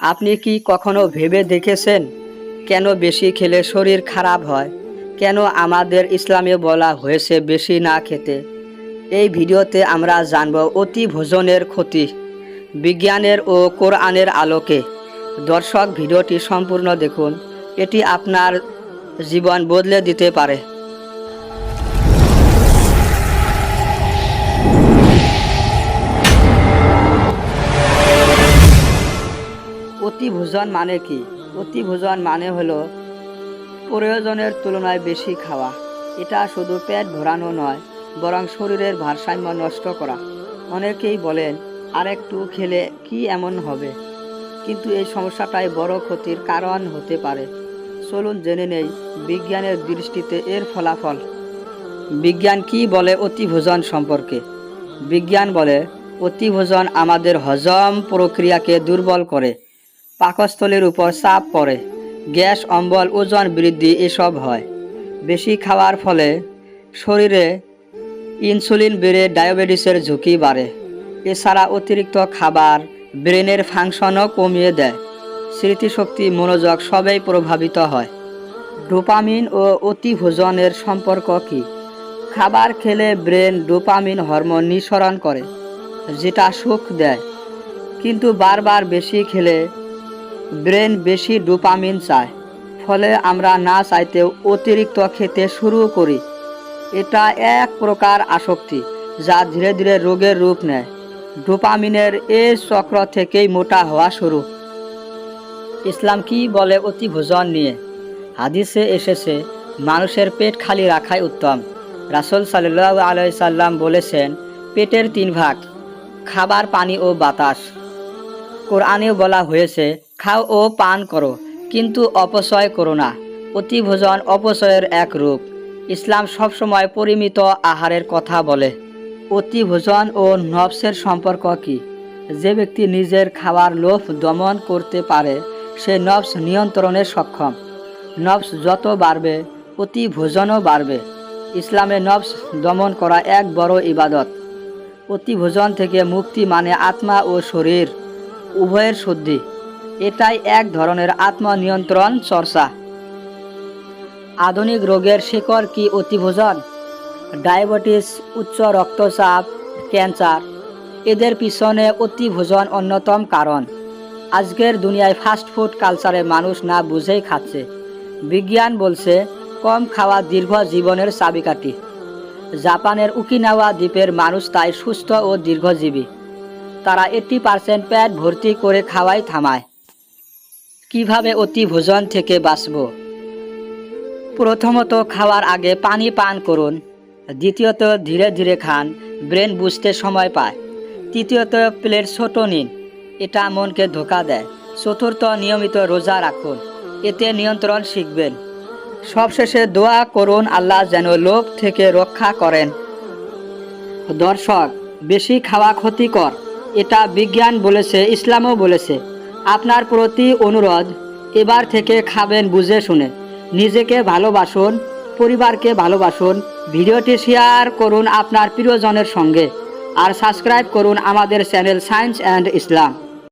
আপনি কি কখনো ভেবে দেখেছেন কেন বেশি খেলে শরীর খারাপ হয়? কেন আমাদের ইসলামে বলা হয়েছে বেশি না খেতে? এই ভিডিওতে আমরা জানব অতি ভোজনের ক্ষতি, বিজ্ঞানের ও কোরআনের আলোকে। দর্শক, ভিডিওটি সম্পূর্ণ দেখুন। এটি আপনার জীবন বদলে দিতে পারে। অতিভোজন মানে কি? অতিভোজন মানে হলো প্রয়োজনের তুলনায় বেশি খাওয়া। এটা শুধু পেট ভরানো নয়, বরং শরীরের ভারসাম্য নষ্ট করা। অনেকেই বলেন, আরেকটু খেলে কি এমন হবে? কিন্তু এই সমস্যাটাই বড় ক্ষতির কারণ হতে পারে। চলুন জেনে নেই বিজ্ঞানের দৃষ্টিতে এর ফলাফল। বিজ্ঞান কি বলে অতিভোজন সম্পর্কে? বিজ্ঞান বলে, অতিভোজন আমাদের হজম প্রক্রিয়াকে দুর্বল করে পাকস্থলীর উপর চাপ পড়ে। গ্যাস, অম্বল, ওজন বৃদ্ধি এসব হয়। বেশি খাওয়ার ফলে শরীরে ইনসুলিন বেড়ে ডায়াবেটিসের ঝুঁকি বাড়ে। এছাড়া অতিরিক্ত খাবার ব্রেনের ফাংশনও কমিয়ে দেয়। স্মৃতিশক্তি, মনোযোগ সবেই প্রভাবিত হয়। ডোপামিন ও অতিভোজনের সম্পর্ক কী? খাবার খেলে ব্রেন ডোপামিন হরমোন নিঃসরণ করে, যেটা সুখ দেয়। কিন্তু বারবার বেশি খেলে ব্রেন বেশি ডোপামিন চায়, ফলে আমরা না চাইতেও অতিরিক্ত খেতে শুরু করি। এটা এক প্রকার আসক্তি যা ধীরে ধীরে রোগের রূপ নেয়। ডোপামিনের এই চক্র থেকেই মোটা হওয়া শুরু। ইসলাম কি বলে অতি ভোজন নিয়ে? হাদিসে এসেছে, মানুষের পেট খালি রাখাই উত্তম। রাসুল সাল্লাহ আলাই সাল্লাম বলেছেন, পেটের তিন ভাগ, খাবার, পানি ও বাতাস। কোরআনেও বলা হয়েছে খাও ও পান করো, কিন্তু অপচয় করো না। অতিভোজন অপচয়ের এক রূপ। ইসলাম সবসময় পরিমিত আহারের কথা বলে। অতিভোজন ও নফসের সম্পর্ক কি? যে ব্যক্তি নিজের খাওয়ার লোভ দমন করতে পারে, সে নফস নিয়ন্ত্রণে সক্ষম। নফস যত বাড়বে অতি ভোজনও বাড়বে। ইসলামে নফস দমন করা এক বড় ইবাদত। অতি ভোজন থেকে মুক্তি মানে আত্মা ও শরীর, উভয়ের শুদ্ধি। এটাই এক ধরনের আত্মনিয়ন্ত্রণ চর্চা। আধুনিক রোগের শিকড় কি অতিভোজন? ডায়াবেটিস, উচ্চ রক্তচাপ, ক্যান্সার, এদের পিছনে অতিভোজন অন্যতম কারণ। আজকের দুনিয়ায় ফাস্ট ফুড কালচারে মানুষ না বুঝেই খাচ্ছে। বিজ্ঞান বলছে, কম খাওয়া দীর্ঘ জীবনের চাবিকাঠি। জাপানের উকিনাওয়া দ্বীপের মানুষ তাই সুস্থ ও দীর্ঘজীবী। তারা এইটি পার্সেন্ট পেট ভর্তি করে খাওয়াই থামায়। কীভাবে অতি ভোজন থেকে বাঁচব? প্রথমত খাওয়ার আগে পানি পান করুন, দ্বিতীয়ত ধীরে ধীরে খান, ব্রেন বুঝতে সময় পায়। তৃতীয়ত প্লেট ছোট নিন, এটা মনকে ধোকা দেয়। চতুর্থ নিয়মিত রোজা রাখুন, এতে নিয়ন্ত্রণ শিখবেন। সবশেষে দোয়া করুন আল্লাহ যেন লোভ থেকে রক্ষা করেন। দর্শক, বেশি খাওয়া ক্ষতিকর, এটা বিজ্ঞান বলেছে, ইসলামও বলেছে। আপনার প্রতি অনুরোধ, এবার থেকে খাবেন বুঝে শুনে। নিজেকে ভালোবাসুন, পরিবারকে ভালোবাসুন, ভিডিওটি শেয়ার করুন আপনার প্রিয়জনের সঙ্গে, আর সাবস্ক্রাইব করুন আমাদের চ্যানেল সায়েন্স অ্যান্ড ইসলাম।